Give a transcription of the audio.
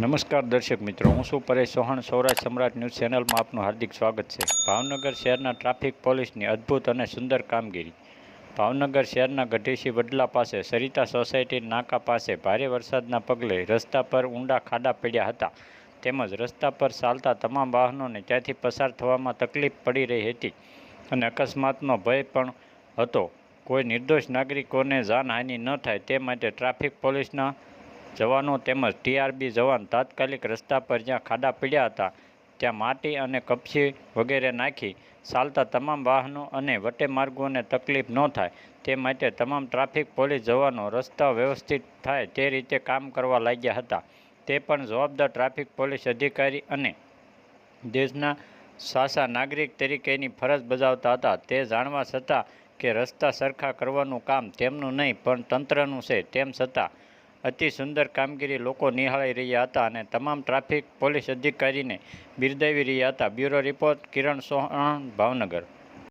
નમસ્કાર દર્શક મિત્રો, હું છું પરેશ ચૌહાણ, સૌરાષ્ટ્ર સમ્રાટ ન્યૂઝ ચેનલમાં આપનું હાર્દિક સ્વાગત છે. ભાવનગર શહેરના ટ્રાફિક પોલીસની અદ્ભુત અને સુંદર કામગીરી. ભાવનગર શહેરના ગઢેસી વડલા પાસે સરિતા સોસાયટી નાકા પાસે ભારે વરસાદના પગલે રસ્તા પર ઊંડા ખાડા પડ્યા હતા. તેમજ રસ્તા પર ચાલતા તમામ વાહનોને ત્યાંથી પસાર થવામાં તકલીફ પડી રહી હતી અને અકસ્માતનો ભય પણ હતો. કોઈ નિર્દોષ નાગરિકોને જાનહાનિ ન થાય તે માટે ટ્રાફિક પોલીસના જવાનો તેમજ ટીઆરબી જવાન તાત્કાલિક રસ્તા પર જ્યાં ખાડા પડ્યા હતા, ત્યાં માટી અને કપચી વગેરે નાખી ચાલતા તમામ વાહનો અને વટે માર્ગોને તકલીફ ન થાય. તે માટે તમામ ટ્રાફિક પોલીસ જવાનો રસ્તા વ્યવસ્થિત થાય તે રીતે કામ કરવા લાગ્યા હતા. તે પણ જવાબદાર ટ્રાફિક પોલીસ અધિકારી અને દેશના સાસા નાગરિક તરીકેની ફરજ બજાવતા હતા. તે જાણવા છતાં કે રસ્તા સરખા કરવાનું કામ તેમનું નહીં, પણ તંત્રનું છે. તેમ છતાં અતિ સુંદર કામગીરી લોકો નિહાળી રહ્યા હતા અને તમામ ટ્રાફિક પોલીસ અધિકારીને બિરદાવી રહ્યા હતા. Bureau report Kiran Sohan, Bhavnagar.